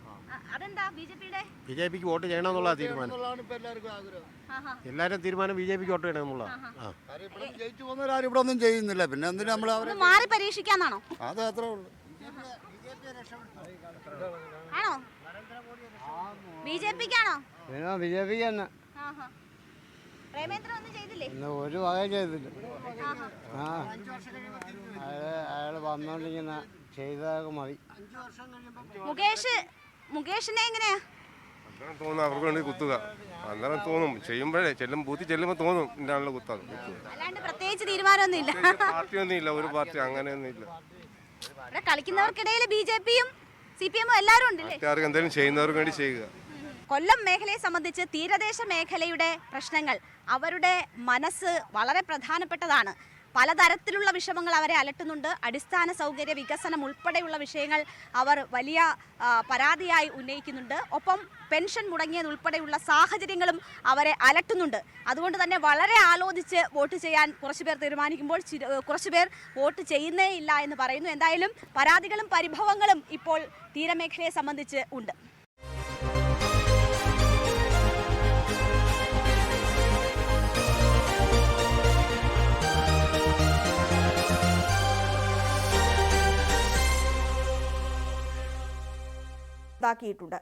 അതെന്താ ബി ജെ പിയുടെ? ബി ജെ പിക്ക് വോട്ട് ചെയ്യണമെന്നുള്ള തീരുമാനം. എന്നുള്ളതാണ് എല്ലാവർക്കും ആഗ്രഹം. എല്ലാവരും തീരുമാനം ബി ജെ പിക്ക് വോട്ട് ചെയ്യണമെന്നുള്ള. ജയിച്ചു പോകുന്നവരാരും ഇവിടെ ഒന്നും ചെയ്യുന്നില്ല. പിന്നെ എന്തിനാ നമ്മൾ അവരെ മാറി പരീക്ഷിക്കാന്നാണോ? അത് അത്രേ ഉള്ളൂ. ആണോ? ബി ജെ പിക്കാണോ? ബി ജെ പിക്ക് തന്നെ. ആഹാ. പ്രേമേന്ദ്രൻ ഒന്നും ചെയ്തില്ലേ? ഇന്ന് ഒരു വക ചെയ്തില്ല. ആ. അയാൾ അയാൾ വന്നോണ്ടിങ്ങനെ ചെയ്തതൊക്കെ മതി. മുകേഷ് മുകേഷിനെ എങ്ങനെയാ? അന്നേരം തോന്നും അവർക്ക് വേണ്ടി കുത്തുക. അന്നേരം തോന്നും. ചെയ്യുമ്പോഴേ ചെല്ലും ബൂത്തിൽ ചെല്ലുമ്പോൾ തോന്നും ഇന്നാണല്ലോ അല്ലാണ്ട് പ്രത്യേകിച്ച് തീരുമാനമൊന്നുമില്ല. പാർട്ടിയൊന്നും ഇല്ല ഒരു പാർട്ടി അങ്ങനെയൊന്നും ഇല്ല ഇവിടെ കളിക്കുന്നവർക്കിടയിൽ ബി ജെ പിയും സി പി എമ്മും എല്ലാവരും എന്തെങ്കിലും ചെയ്യുന്നവർക്ക് വേണ്ടി ചെയ്യുക. കൊല്ലം മേഖലയെ സംബന്ധിച്ച് തീരദേശ മേഖലയുടെ പ്രശ്നങ്ങൾ അവരുടെ മനസ്സ് വളരെ പ്രധാനപ്പെട്ടതാണ്. പലതരത്തിലുള്ള വിഷമങ്ങൾ അവരെ അലട്ടുന്നുണ്ട്. അടിസ്ഥാന സൗകര്യ വികസനം ഉൾപ്പെടെയുള്ള വിഷയങ്ങൾ അവർ വലിയ പരാതിയായി ഉന്നയിക്കുന്നുണ്ട്. ഒപ്പം പെൻഷൻ മുടങ്ങിയതുൾപ്പെടെയുള്ള സാഹചര്യങ്ങളും അവരെ അലട്ടുന്നുണ്ട്. അതുകൊണ്ട് തന്നെ വളരെ ആലോചിച്ച് വോട്ട് ചെയ്യാൻ കുറച്ച് പേർ തീരുമാനിക്കുമ്പോൾ കുറച്ചുപേർ പേർ വോട്ട് ചെയ്യുന്നേ ഇല്ല എന്ന് പറയുന്നു. എന്തായാലും പരാതികളും പരിഭവങ്ങളും ഇപ്പോൾ തീരമേഖലയെ സംബന്ധിച്ച് ഉണ്ട്. ഇതാക്കിയിട്ടുണ്ട്